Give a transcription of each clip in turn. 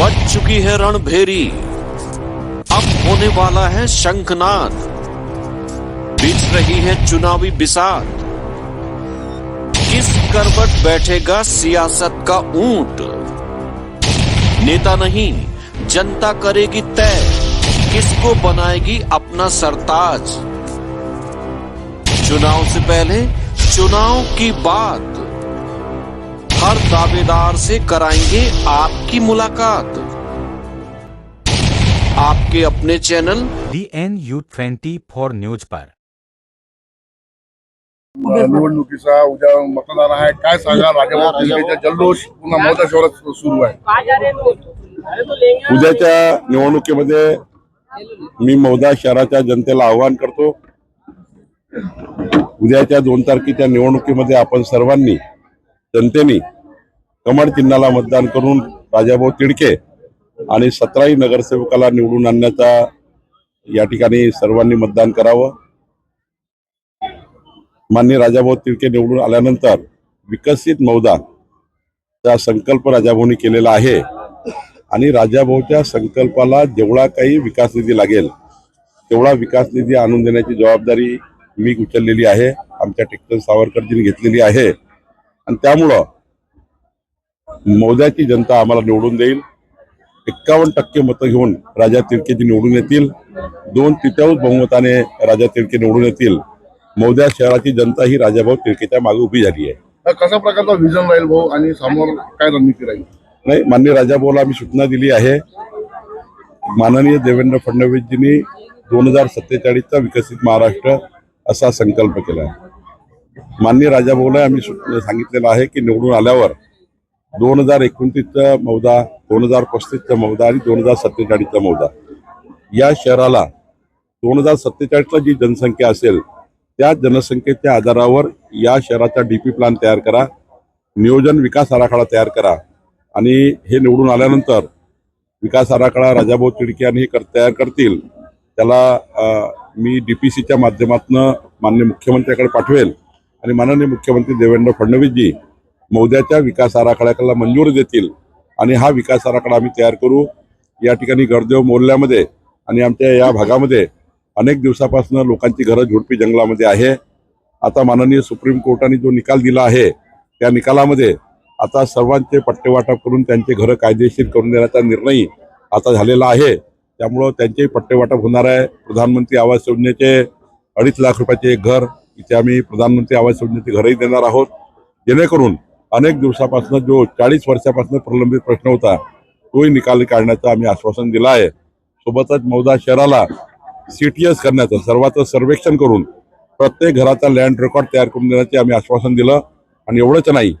बच चुकी है रणभेरी। अब होने वाला है शंखनाद। बिछ रही है चुनावी बिसात। किस करवट बैठेगा सियासत का ऊँट? नेता नहीं, जनता करेगी तय। किसको बनाएगी अपना सरताज? चुनाव से पहले चुनाव की बात। हर दावेदार से कराएंगे आपकी मुलाकात। आपके अपने channel. D N U twenty four news पर। निवडणुकीचा उद्या मतदान आहे. काय सांगा राजाभाऊ जल्लोष पुन्हा मोठ्या शहरात सुरू आहे. उद्याच्या निवडणुकीमध्ये मी मौदा शहराच्या जनतेला आवाहन करतो. उद्याच्या दोन तारखेच्या निवडणुकीमध्ये आपण सर्वांनी जनतेने कमळ चिन्हाला मतदान करून राजाभाऊ तिडके आणि सतराही नगरसेवकाला निवडून आणण्याचा या ठिकाणी सर्वांनी मतदान करावं. माननीय राजाभाऊ तिडके निवडून आल्यानंतर विकसित मौदा त्या संकल्प राजाभाऊनी केलेला आहे आणि राजाभाऊच्या संकल्पाला जेवढा काही विकास निधी लागेल तेवढा विकास निधी आणून देण्याची जबाबदारी मी उचललेली आहे. आमच्या टेक्टर सावरकरजींनी घेतलेली आहे. आणि त्यामुळं मौद्याची जनता आम्हाला निवडून देईल. एक्कावन्न टक्के मतं घेऊन राजा तिडकेजी निवडून येतील. दोन तृतीयांश बहुमताने राजा तिडके निवडून येतील. मौद्या शहराची जनता ही राजाभाऊ तिडकेच्या मागे उभी झाली आहे. कशा प्रकारचा विजन राहील भाऊ आणि समोर काय रणनीती राहील? नाही मान्य राजाभाऊला आम्ही सूचना दिली आहे. माननीय देवेंद्र फडणवीसजींनी दोन हजार सत्तेचाळीसचा विकसित महाराष्ट्र असा संकल्प केला आहे. मान्य राजाभाऊला आम्ही सांगितलेलं आहे की निवडून आल्यावर दोन हजार एकोणतीसचा मौदा दोन हजार पस्तीसचा मौदा आणि दोन हजार सत्तेचाळीसचा मौदा. या शहराला दोन हजार सत्तेचाळीसला जी जनसंख्या असेल त्या जनसंख्येच्या आधारावर या शहराचा डीपी प्लॅन तयार करा नियोजन विकास आराखडा तयार करा आणि हे निवडून आल्यानंतर विकास आराखडा राजाभाऊ तिडके आणि हे कर तयार करतील त्याला मी डी पी सीच्या माध्यमातून माननीय मुख्यमंत्र्याकडे पाठवेल. आणि माननीय मुख्यमंत्री देवेंद्र फडणवीसजी मौद्याच्या विकास आराखड्याला मंजुरी देतील आणि हा विकास आराखडा आम्ही तयार करू. या ठिकाणी गरदेव मोहल्ल्यामध्ये आणि आमच्या या भागामध्ये अनेक दिवसापासून लोकांची घरं झुडपी जंगलामध्ये आहे. आता माननीय सुप्रीम कोर्टाने जो निकाल दिला आहे त्या निकालामध्ये आता सर्वांचे पट्टेवाटप करून त्यांचे घरं कायदेशीर करून देण्याचा निर्णय आता झालेला आहे. त्यामुळं त्यांचेही पट्टेवाटप होणार आहे. प्रधानमंत्री आवास योजनेचे अडीच लाख रुपयाचे एक घर इथे आम्ही प्रधानमंत्री आवास योजनेचे घरही देणार आहोत. जेणेकरून अनेक दिवसापासून जो चाळीस वर्षापासून प्रलंबित प्रश्न होता तोही निकाल काढण्याचं आम्ही आश्वासन दिलं आहे. सोबतच मौदा शहराला सी टी एस करण्याचं सर्वांचं सर्वेक्षण करून प्रत्येक घराचा लँड रेकॉर्ड तयार करून देण्याचे आम्ही आश्वासन दिलं. आणि एवढंच नाही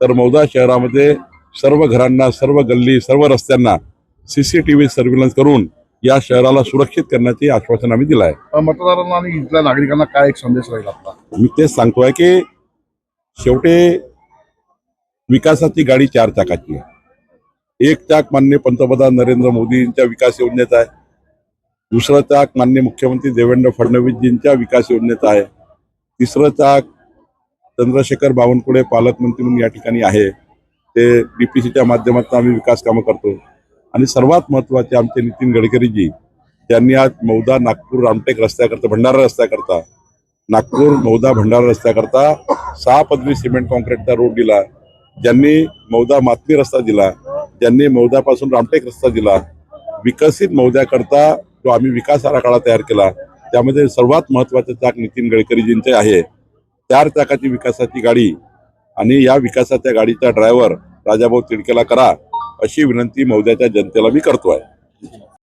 तर मौदा शहरामध्ये सर्व घरांना सर्व गल्ली सर्व रस्त्यांना C C T V surveillance करून या शहराला सुरक्षित करण्याचे आश्वासन आम्ही दिलं आहे. मतदारांना आणि इथल्या नागरिकांना काय एक संदेश राहील आपला? मी तेच सांगतोय की शेवटी विकासाची गाडी चार चाकाची आहे. एक चाक मान्य पंतप्रधान नरेंद्र मोदींच्या विकास योजनेचा आहे. दुसरं चाक मान्य मुख्यमंत्री देवेंद्र फडणवीसजींच्या विकास योजनेचा आहे. तिसरं चाक चंद्रशेखर बावनकुळे पालकमंत्री म्हणून या ठिकाणी आहे. ते डीपीसीच्या माध्यमातून आम्ही विकास कामं करतो. आणि सर्वात महत्त्वाचे आमचे नितीन गडकरीजी त्यांनी आज मौदा नागपूर रामटेक रस्त्याकरता भंडारा रस्त्याकरता नागपूर मौदा भंडारा रस्त्याकरता सहा पदवी सिमेंट कॉन्क्रीटचा रोड दिला. ज्यांनी मौदा मातमी रस्ता दिला ज्यांनी मौदापासून रामटेक रस्ता दिला विकसित मौद्याकरता जो आम्ही विकास आराखडा तयार केला त्यामध्ये सर्वात महत्वाचं चाक नितीन गडकरीजींचे आहे. चार चाकाची विकासाची गाडी आणि या विकासाच्या गाडीचा ड्रायव्हर राजाभाऊ तिडकेला करा. अशी विनंती मौद्याच्या जनतेला मी करतो आहे